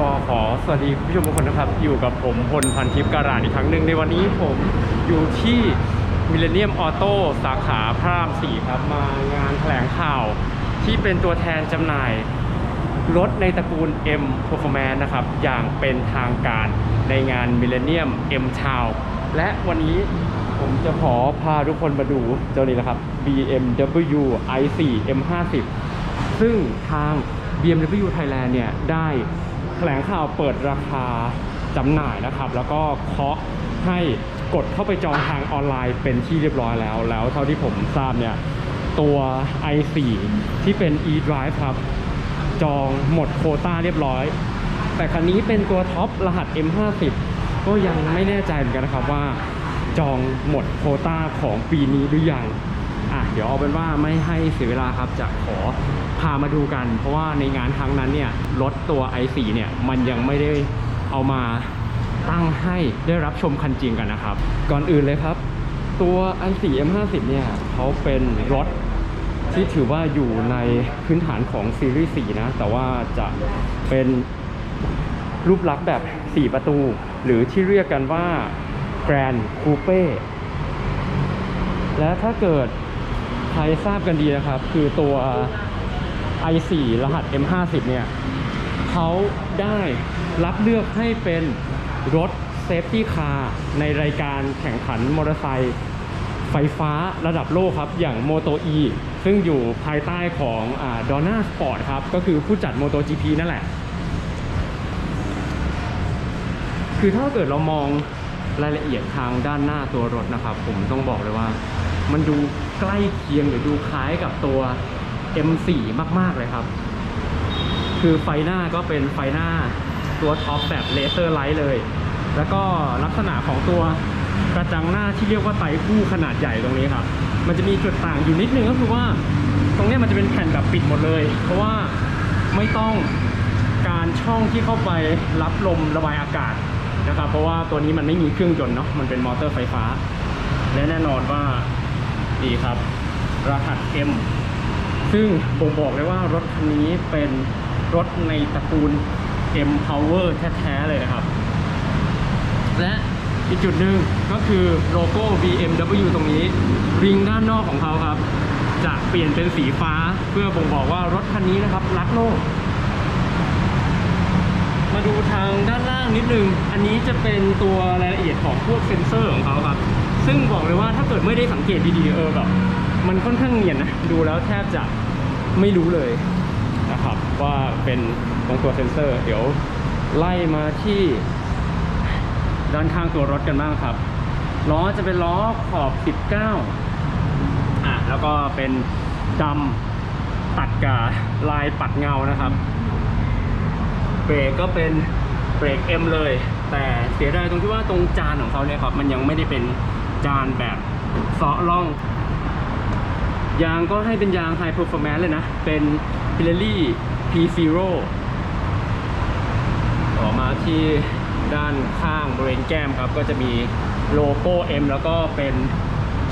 ก็ขอสวัสดีผู้ชมทุกคนนะครับ อยู่กับผมพลพันทิพย์การาดอีกครั้งหนึ่งในวันนี้ผมอยู่ที่มิเลเนียมออโต้สาขาพระราม4ครับ มางานแถลงข่าวที่เป็นตัวแทนจำหน่ายรถในตระกูล M Performance นะครับ อย่างเป็นทางการในงาน Millennium M Town และวันนี้ผมจะขอพาทุกคนมาดูเจ้านี้นะครับ BMW i4 M50 ซึ่งทาง BMW Thailand เนี่ยได้ ถลงข่าวเปิดราคาจำหน่ายนะครับ แล้วก็เคาะให้กดเข้าไปจองทางออนไลน์เป็นที่เรียบร้อยแล้ว แล้วเท่าที่ผมทราบเนี่ย ตัว i4 ที่เป็น e-drive ครับ จองหมดโคต้าเรียบร้อย แต่คันนี้เป็นตัวท็อปรหัส M50 ก็ยังไม่แน่ใจเหมือนกันนะครับว่า จองหมดโคต้าของปีนี้หรือยังอะเดี๋ยวเอาเป็นว่าไม่ให้เสียเวลาครับจะขอ พามาดูกัน เพราะว่าในงานครั้งนั้นเนี่ยรถตัว i4 เนี่ยมันยังไม่ได้เอามาตั้งให้ได้รับชมคันจริงกันนะครับ ก่อนอื่นเลยครับ ตัว i4 M50 เนี่ยเขาเป็นรถที่ถือว่าอยู่ในพื้นฐานของซีรีส์4นะ แต่ว่าจะเป็นรูปลักษณ์แบบ 4 ประตู หรือที่เรียกกันว่า Grand Coupe และถ้าเกิดใครทราบกันดีนะครับ คือตัว i4 รหัส M50 เนี่ยเขาได้รับเลือกให้เป็นรถเซฟตี้คาร์ในรายการแข่งขันมอเตอร์ไซค์ไฟฟ้าระดับโลกครับ อย่าง Moto E ซึ่งอยู่ภายใต้ของดอน่าสปอร์ตครับ ก็คือผู้จัด Moto GP นั่นแหละ คือถ้าเกิดเรามองรายละเอียดทางด้านหน้าตัวรถนะครับ ผมต้องบอกเลยว่า มันดูใกล้เคียงหรือดูคล้ายกับตัว M4 มากๆเลยครับ คือไฟหน้าก็เป็นไฟหน้าตัวท็อปแบบเลเซอร์ไลท์เลย แล้วก็ลักษณะของตัวกระจังหน้าที่เรียกว่าไตคู่ขนาดใหญ่ตรงนี้ครับ มันจะมีจุดต่างอยู่นิดนึงก็คือว่า ตรงนี้มันจะเป็นแผ่นแบบปิดหมดเลย เพราะว่าไม่ต้องการช่องที่เข้าไปรับลมระบายอากาศนะครับ เพราะว่าตัวนี้มันไม่มีเครื่องยนต์เนาะ มันเป็นมอเตอร์ไฟฟ้า และแน่นอนว่าดีครับ รหัส M ซึ่งบ่งบอกเลยว่ารถคันนี้เป็นรถในตระกูล M Power แท้ๆเลยนะครับ และอีกจุดหนึ่งก็คือโลโก้ BMW ตรงนี้ ริงด้านนอกของเขาครับ จะเปลี่ยนเป็นสีฟ้าเพื่อบ่งบอกว่ารถคันนี้นะครับ รักโลก มาดูทางด้านล่างนิดนึง อันนี้จะเป็นตัวรายละเอียดของพวกเซ็นเซอร์ของเขาครับ ซึ่งบอกเลยว่าถ้าเกิดไม่ได้สังเกตดีๆเออแบบ มันค่อนข้างเนียนนะ ดูแล้วแทบจะไม่รู้เลยนะครับ ว่าเป็นตรงตัวเซนเซอร์ เดี๋ยวไล่มาที่ด้านข้างตัวรถกันบ้างครับ ล้อจะเป็นล้อขอบ 19 อะ แล้วก็เป็นดำตัดกับลายปัดเงานะครับเบรกก็เป็นเบรก M เลย แต่เสียดายตรงที่ว่าตรงจานของเขาเนี่ยครับ มันยังไม่ได้เป็นจานแบบเซาะล่อง ยางก็ให้เป็นยาง High Performance เลยนะ เป็น Pirelli P0 ต่อมาที่ด้านข้างบริเวณแก้มครับ ก็จะมีโลโก้ M แล้วก็เป็น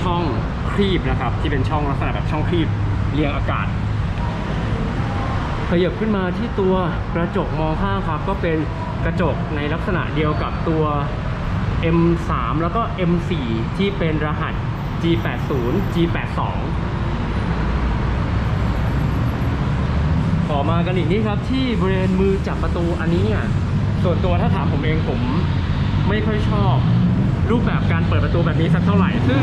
ช่องครีบนะครับ ที่เป็นช่องลักษณะแบบช่องครีบเรียงอากาศ ขยับขึ้นมาที่ตัวกระจกมองข้างครับ ก็เป็นกระจกในลักษณะเดียวกับตัว M3 แล้วก็ M4 ที่เป็นรหัส G80 G82 ต่อมากันอีกนี่ครับที่บริเวณมือจับประตูอันนี้เนี่ยส่วนตัวถ้าถามผมเองผมไม่ค่อยชอบรูปแบบการเปิดประตูแบบนี้สักเท่าไหร่ ซึ่ง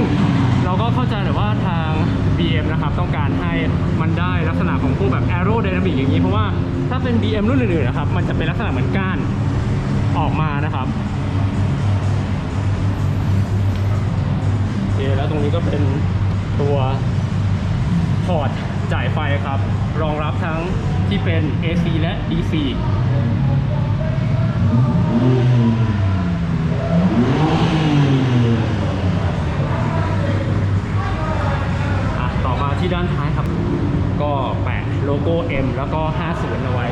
เราก็เข้าใจแต่ว่าทาง BM นะครับต้องการให้มันได้ลักษณะของพวกแบบ Aero Dynamic อย่างนี้เพราะว่าถ้าเป็น BM รุ่นอื่นๆนะครับมันจะเป็นลักษณะเหมือนก้านออกมานะครับโอเคแล้วตรงนี้ก็เป็นตัวพอร์ตจ่ายไฟครับ รองรับทั้ง ที่เป็น AC และ DC อะต่อมาที่ด้านท้ายครับ ก็แปะโลโก้ M แล้วก็ 50 เอาไว้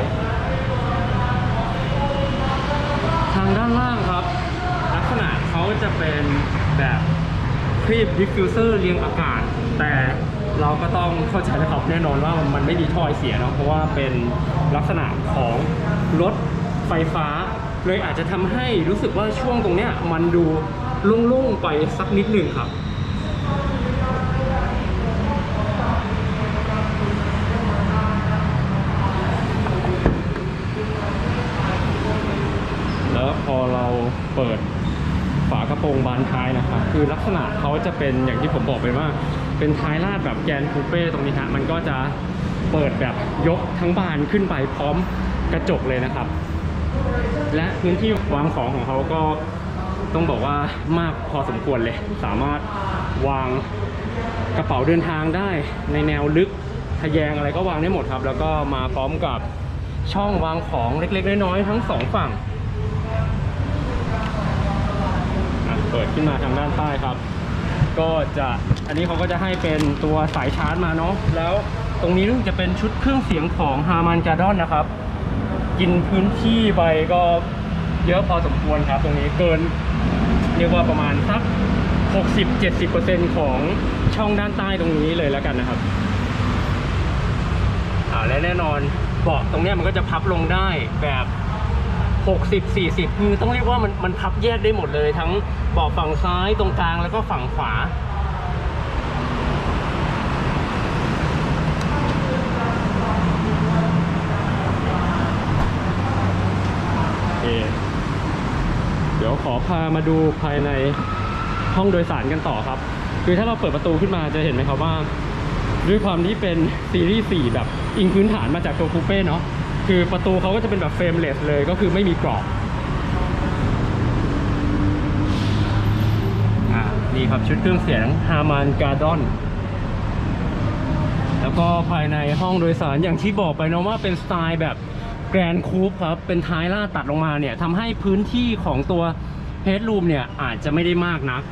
ทางด้านล่างครับ ลักษณะเขาจะเป็นแบบครีบดิฟฟิวเซอร์เรียงอากาศ แต่ เข้าใจนะครับแน่นอนว่ามันไม่มีท่อไอเสียเนาะเพราะว่าเป็นลักษณะของรถไฟฟ้า เลยอาจจะทำให้รู้สึกว่าช่วงตรงเนี้ยมันดูโล่งๆไปสักนิดหนึ่งครับแล้วพอเราเปิดฝากระโปรงบานท้ายนะครับ คือลักษณะเขาจะเป็นอย่างที่ผมบอกไปว่า เป็นท้ายลาดแบบแกนคูเป้ตรงนี้ฮะมันก็จะเปิดแบบยกทั้งบานขึ้นไปพร้อมกระจกเลยนะครับ และพื้นที่วางของของเขาก็ต้องบอกว่ามากพอสมควรเลย สามารถวางกระเป๋าเดินทางได้ในแนวลึกทะแยงอะไรก็วางได้หมดครับ แล้วก็มาพร้อมกับช่องวางของเล็กๆน้อยๆทั้งสองฝั่งเปิดขึ้นมาทางด้านใต้ครับ ก็จะ อันนี้เขาก็จะให้เป็นตัวสายชาร์จมาเนาะแล้วตรงนี้รู้สึกจะเป็นชุดเครื่องเสียงของ Harman Kardon นะครับ กินพื้นที่ไปก็เยอะพอสมควรครับ ตรงนี้เกินเรียกว่าประมาณสัก 60-70%ของช่องด้านใต้ตรงนี้เลยแล้วกันนะครับอ่าและแน่นอนเบาะตรงนี้มันก็จะพับลงได้แบบ 60 40 คือต้องเรียกว่ามันมันพับแยกได้หมดเลย ทั้งเบาะฝั่งซ้ายตรงกลางแล้วก็ฝั่งขวา โอเค เดี๋ยวขอพามาดูภายในห้องโดยสารกันต่อครับ คือถ้าเราเปิดประตูขึ้นมาจะเห็นไหมครับว่า ด้วยความที่เป็นซีรีส์ 4 แบบอิงพื้นฐานมาจากตัวคูเป้เนาะคือประตูเขาก็จะเป็นแบบเฟรมเลสเลยก็คือไม่มีกรอบอ่านี่ครับชุดเครื่องเสียง Harman Kardon แล้วก็ภายในห้องโดยสารอย่างที่บอกไปเนาะว่าเป็นสไตล์แบบ แกรนคูปครับ เป็นท้ายล่าตัดลงมาเนี่ยทำให้พื้นที่ของตัวเฮดรูมเนี่ยอาจจะไม่ได้มากนัก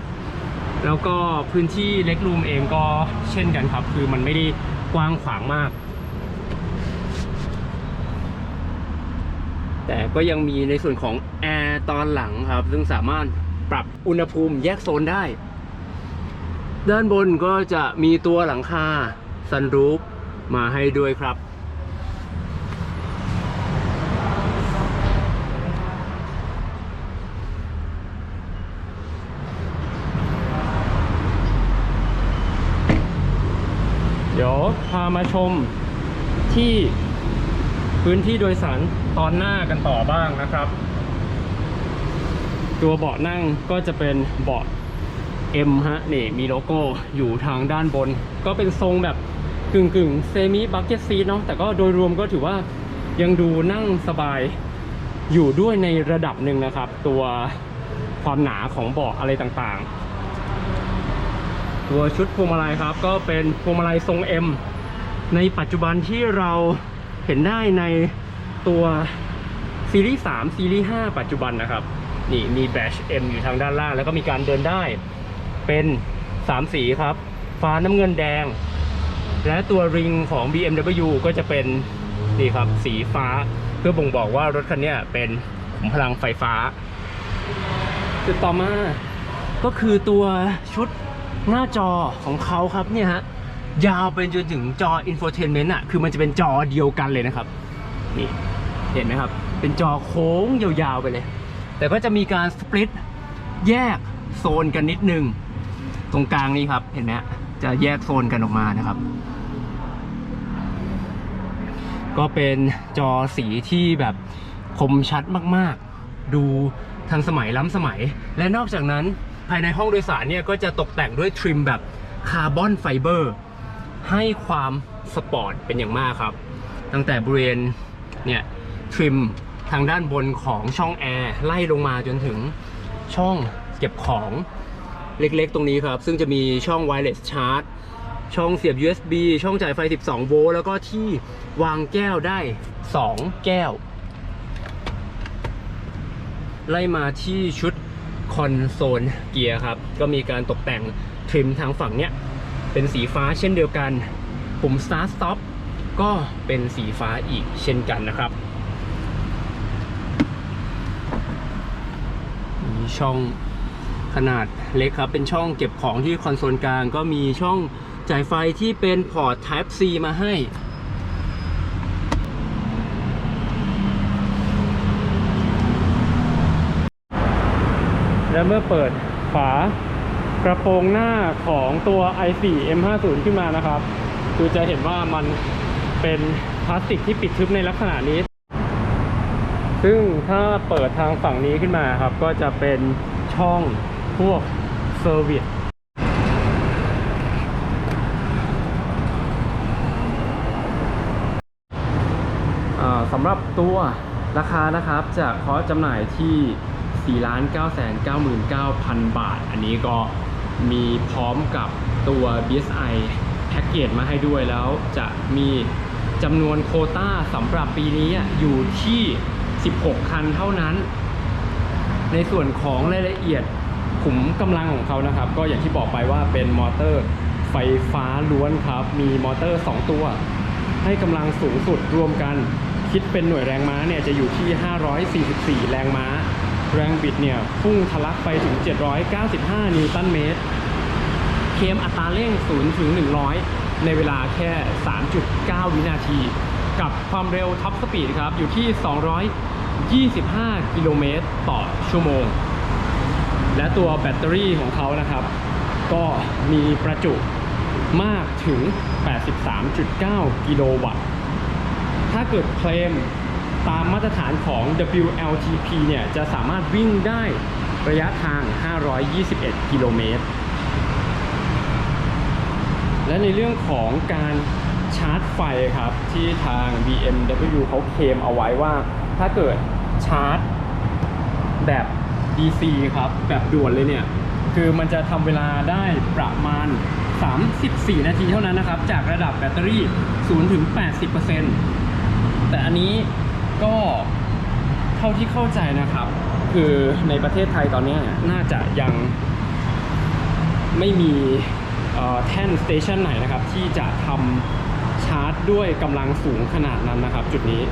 แล้วก็พื้นที่เล็กรูมเองก็เช่นกันครับ คือมันไม่ได้กว้างขวางมาก แต่ก็ยังมีในส่วนของแอร์ตอนหลังครับ ซึ่งสามารถปรับอุณหภูมิแยกโซนได้ ด้านบนก็จะมีตัวหลังคาซันรูฟมาให้ด้วยครับ เดี๋ยวพา มาชมที่พื้นที่โดยสารตอนหน้ากันต่อบ้างนะครับ ตัวเบาะนั่งก็จะเป็นเบาะ M ฮะนี่มีโลโก้อยู่ทางด้านบน ก็เป็นทรงแบบกึ่งกึ่งเซมิบั c เก็ตซีเนาะแต่ก็โดยรวมก็ถือว่ายังดูนั่งสบายอยู่ด้วยในระดับหนึ่งนะครับ ตัวความหนาของเบาะอะไรต่างๆ ตัวชุดพวงมาลัยครับ ก็เป็นพวงมาลัยทรง M ในปัจจุบันที่เราเห็นได้ในตัวซีรีส์ 3 ซีรีส์ 5 ปัจจุบันนะครับ นี่มีแบช M อยู่ทางด้านล่าง แล้วก็มีการเดินได้เป็น 3 สีครับ ฟ้าน้ำเงินแดง และตัวริงของ BMW ก็จะเป็น นี่ครับ สีฟ้าเพื่อบ่งบอกว่ารถคันนี้เป็นขุมพลังไฟฟ้า จุดต่อมาก็คือตัวชุดหน้าจอของเขาครับเนี่ยฮะ ยาวไปจนถึงจอ infotainment อะคือมันจะเป็นจอเดียวกันเลยนะครับนี่เห็นไหมครับ เป็นจอโค้งยาวๆไปเลย แต่ก็จะมีการสปลิตแยกโซนกันนิดนึง ตรงกลางนี้ครับเห็นไหมจะแยกโซนกันออกมานะครับ ก็เป็นจอสีที่แบบคมชัดมากๆ ดูทันสมัยล้ำสมัย และนอกจากนั้นภายในห้องโดยสารเนี่ยก็จะตกแต่งด้วยทริมแบบคาร์บอนไฟเบอร์ ให้ความสปอร์ตเป็นอย่างมากครับ ตั้งแต่บริเวณเนี่ยทริมทางด้านบนของช่องแอร์ไล่ลงมาจนถึงช่องเก็บของเล็กๆ ตรงนี้ครับ ซึ่งจะมีช่อง wireless charge ช่องเสียบ USB ช่องจ่ายไฟ 12 โวลต์แล้วก็ที่วางแก้วได้ 2 แก้ว ไล่มาที่ชุดคอนโซลเกียร์ครับ ก็มีการตกแต่งทริมทางฝั่งเนี้ย เป็นสีฟ้าเช่นเดียวกัน ปุ่ม start stop ก็เป็นสีฟ้าอีกเช่นกันนะครับ มีช่องขนาดเล็กครับ เป็นช่องเก็บของที่คอนโซลกลาง ก็มีช่องจ่ายไฟที่เป็นพอร์ต Type C มาให้และเมื่อเปิดฝา กระโปรงหน้าของตัว i4 M50 ขึ้นมานะครับ คือจะเห็นว่ามันเป็นพลาสติกที่ปิดทึบในลักษณะนี้ ซึ่งถ้าเปิดทางฝั่งนี้ขึ้นมาครับ ก็จะเป็นช่องพวกเซอร์วิสสำหรับตัวราคานะครับจะเคาะจำหน่ายที่ 4 9 9 9 9 0 0บาท อันนี้ก็ มีพร้อมกับตัว BSI แพ็กเกจมาให้ด้วยแล้วจะมีจำนวนโคต้าสำหรับปีนี้อยู่ที่ 16 คันเท่านั้น ในส่วนของรายละเอียดขุมกำลังของเขานะครับ ก็อย่างที่บอกไปว่าเป็นมอเตอร์ไฟฟ้าล้วนครับ มีมอเตอร์ 2 ตัว ให้กำลังสูงสุดรวมกัน คิดเป็นหน่วยแรงม้าเนี่ยจะอยู่ที่ 544 แรงม้า แรงบิดเนี่ยพุ่งทะลักไปถึง 795 นิวตันเมตร เคมอัตราเร่ง 0 ถึง 100 ในเวลาแค่ 3.9 วินาที กับความเร็วท็อปสปีดครับ อยู่ที่ 225 กิโลเมตรต่อชั่วโมง และตัวแบตเตอรี่ของเขานะครับ ก็มีประจุมากถึง 83.9 กิโลวัตต์ ถ้าเกิดเคลม ตามมาตรฐานของ WLTP เนี่ยจะสามารถวิ่งได้ระยะทาง 521 กิโลเมตร และในเรื่องของการชาร์จไฟครับ ที่ทาง BMW เขาเคลมเอาไว้ว่า ถ้าเกิดชาร์จแบบ DC ครับ แบบด่วนเลยเนี่ย คือมันจะทำเวลาได้ประมาณ 34 นาทีเท่านั้นนะครับ จากระดับแบตเตอรี่ 0 ถึง 80%แต่อันนี้ ก็เท่าที่เข้าใจนะครับ คือในประเทศไทยตอนนี้น่าจะยังไม่มีแท่นสเตชันไหนนะครับ ที่จะทำชาร์จด้วยกำลังสูงขนาดนั้นนะครับ จุดนี้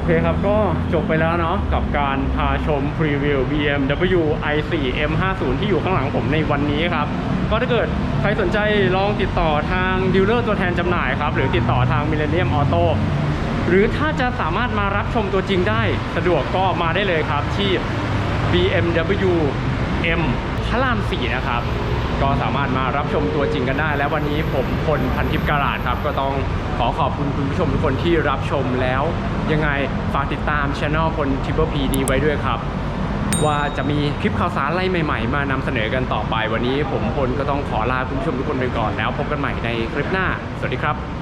โอเคครับ ก็จบไปแล้วเนาะกับการพาชมพรีวิว BMW i4 M50 ที่อยู่ข้างหลังผมในวันนี้ครับ ก็ถ้าเกิดใครสนใจลองติดต่อทางดีลเลอร์ตัวแทนจำหน่ายครับ หรือติดต่อทาง Millennium Auto หรือถ้าจะสามารถมารับชมตัวจริงได้ สะดวกก็มาได้เลยครับที่ BMW M พระราม4นะครับ ก็สามารถมารับชมตัวจริงกันได้ และวันนี้ผมพลพันทิพย์การาดครับ ก็ต้องขอขอบคุณคุณผู้ชมทุกคนที่รับชมแล้ว ยังไงฝากติดตามช anel พลทิพย์พีนี้ไว้ด้วยครับ ว่าจะมีคลิปข่าวสารอะไรใหม่ ๆ มานำเสนอกันต่อไป วันนี้ผมพลก็ต้องขอลาคุณผู้ชมทุกคนไปก่อนแล้ว พบกันใหม่ในคลิปหน้า สวัสดีครับ